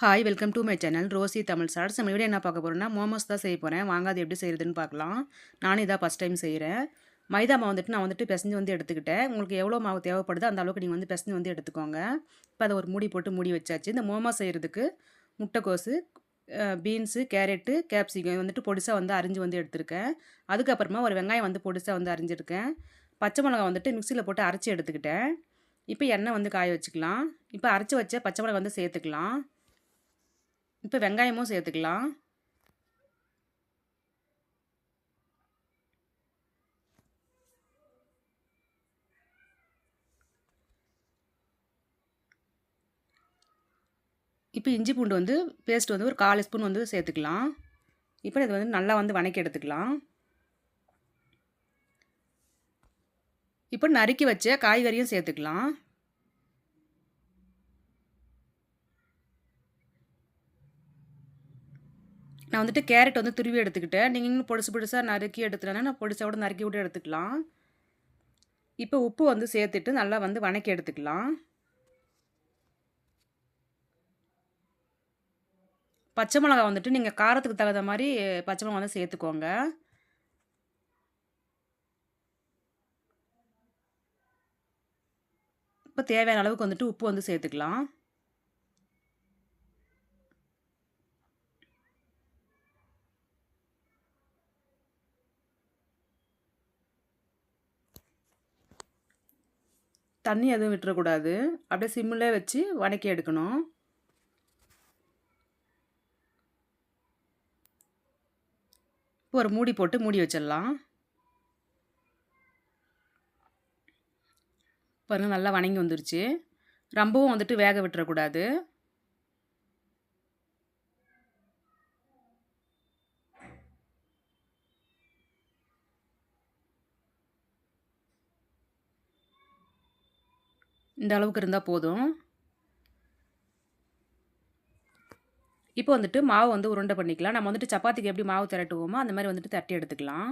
Hi welcome to my channel Rosie Tamil charts நம்ம video என்ன பார்க்க போகிறோம்னா மோமோஸ் தான் செய்ய போகிறேன் வாங்க அது எப்படி செய்கிறதுன்னு பார்க்கலாம். நானும் இதான் ஃபஸ்ட் டைம் செய்கிறேன் மைதா மாவு வந்துட்டு நான் வந்துட்டு பிசைஞ்சு வந்து எடுத்துக்கிட்டேன். உங்களுக்கு எவ்வளோ மாவு தேவைப்படுதோ அந்த அளவுக்கு நீங்கள் வந்து பிசைஞ்சு வந்து எடுத்துக்கோங்க. இப்போ அதை ஒரு மூடி போட்டு மூடி வச்சாச்சு. இந்த மோமோஸ் செய்கிறதுக்கு முட்டைக்கோசு பீன்ஸு கேரட்டு கேப்சிகம் வந்துட்டு பொடிசாக வந்து அரிஞ்சு வந்து எடுத்திருக்கேன். அதுக்கப்புறமா ஒரு வெங்காயம் வந்து பொடிசாக வந்து அரிஞ்சிருக்கேன். பச்சை மிளகா வந்துட்டு மிக்சியில் போட்டு அரைச்சி எடுத்துக்கிட்டேன். இப்போ எண்ணெய் வந்து காய வச்சுக்கலாம். இப்போ அரைச்சி வச்ச பச்சை மிளகா வந்து சேர்த்துக்கலாம். இப்போ வெங்காயமும் சேர்த்துக்கலாம். இப்போ இஞ்சி பூண்டு வந்து பேஸ்ட் வந்து ஒரு கால் ஸ்பூன் வந்து சேர்த்துக்கலாம். இப்போ இது வந்து நல்லா வந்து வணக்கி எடுத்துக்கலாம். இப்போ நறுக்கி வச்ச காய்கறியும் சேர்த்துக்கலாம். நான் வந்துட்டு கேரட் வந்து துருவி எடுத்துக்கிட்டேன் நீங்கள் இன்னும் பொடிசு பொடிசாக நறுக்கி எடுத்துட்டேன்னா நான் பொடிசாக கூட நறுக்கி விட்டு எடுத்துக்கலாம். இப்போ உப்பு வந்து சேர்த்துட்டு நல்லா வந்து வணக்கி எடுத்துக்கலாம். பச்சை மிளகா வந்துட்டு நீங்கள் காரத்துக்கு தகுந்த மாதிரி பச்சை மிளகா வந்து சேர்த்துக்கோங்க. இப்போ தேவையான அளவுக்கு வந்துட்டு உப்பு வந்து சேர்த்துக்கலாம். தண்ணி எதுவும் விட்டுறக்கூடாது. அப்படியே சிம்மில் வச்சு வணக்கி எடுக்கணும். இப்போ ஒரு மூடி போட்டு மூடி வச்சிடலாம். பாருங்கள் நல்லா வணங்கி வந்துருச்சு. ரொம்பவும் வந்துட்டு வேக விட்டுறக்கூடாது. இந்த அளவுக்கு இருந்தால் போதும். இப்போ வந்துட்டு மாவு வந்து உருண்டை பண்ணிக்கலாம். நம்ம வந்துட்டு சப்பாத்திக்கு எப்படி மாவு திரட்டுவோமோ அந்த மாதிரி வந்துட்டு தட்டி எடுத்துக்கலாம்.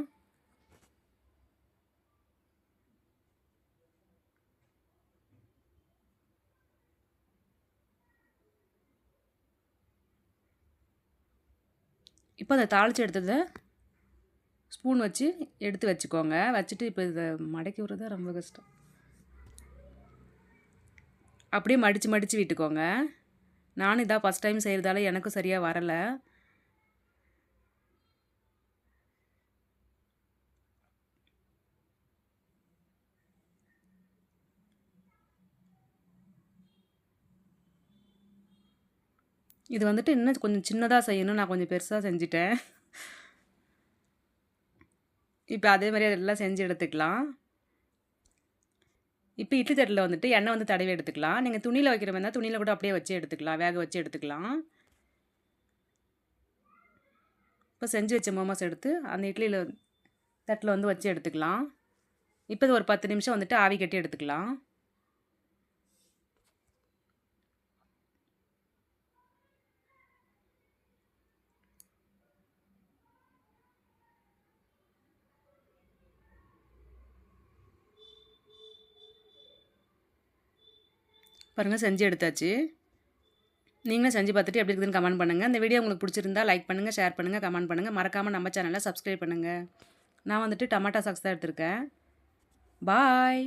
இப்போ அதை தாளித்து எடுத்ததை ஸ்பூன் வச்சு எடுத்து வச்சுக்கோங்க. வச்சுட்டு இப்போ இதை மடக்கி விடுறது ரொம்ப கஷ்டம். அப்படியே மடித்து மடித்து விட்டுக்கோங்க. நானும் இதான் ஃபஸ்ட் டைம் செய்கிறதால எனக்கும் சரியாக வரலை. இது வந்துட்டு இன்னும் கொஞ்சம் சின்னதாக செய்யணும். நான் கொஞ்சம் பெருசாக செஞ்சிட்டேன். இப்போ அதே மாதிரி அதெல்லாம் செஞ்சு எடுத்துக்கலாம். இப்போ இட்லி தட்டில் வந்துட்டு எண்ணெய் வந்து தடவி எடுத்துக்கலாம். நீங்கள் துணியில் வைக்கிற மாதிரி இருந்தால் துணியில் கூட அப்படியே வச்சு எடுத்துக்கலாம். வேக வச்சு எடுத்துக்கலாம். இப்போ செஞ்சு வச்ச மோமோஸ் எடுத்து அந்த இட்லியில் தட்டில் வந்து வச்சு எடுத்துக்கலாம். இப்போ ஒரு பத்து நிமிஷம் வந்துட்டு ஆவி கட்டி எடுத்துக்கலாம். பாருங்கள் செஞ்சு எடுத்தாச்சு. நீங்களும் செஞ்சு பார்த்துட்டு எப்படி இருக்குதுன்னு கமெண்ட் பண்ணுங்கள் இந்த வீடியோ உங்களுக்கு பிடிச்சிருந்தா லைக் பண்ணுங்கள் ஷேர் பண்ணுங்கள் கமெண்ட் பண்ணுங்கள் மறக்காமல் நம்ம சேனலை சப்ஸ்கிரைப் பண்ணுங்கள் நான் வந்துட்டு டமாட்டா சாக்ஸ் தான் எடுத்திருக்கேன். பாய்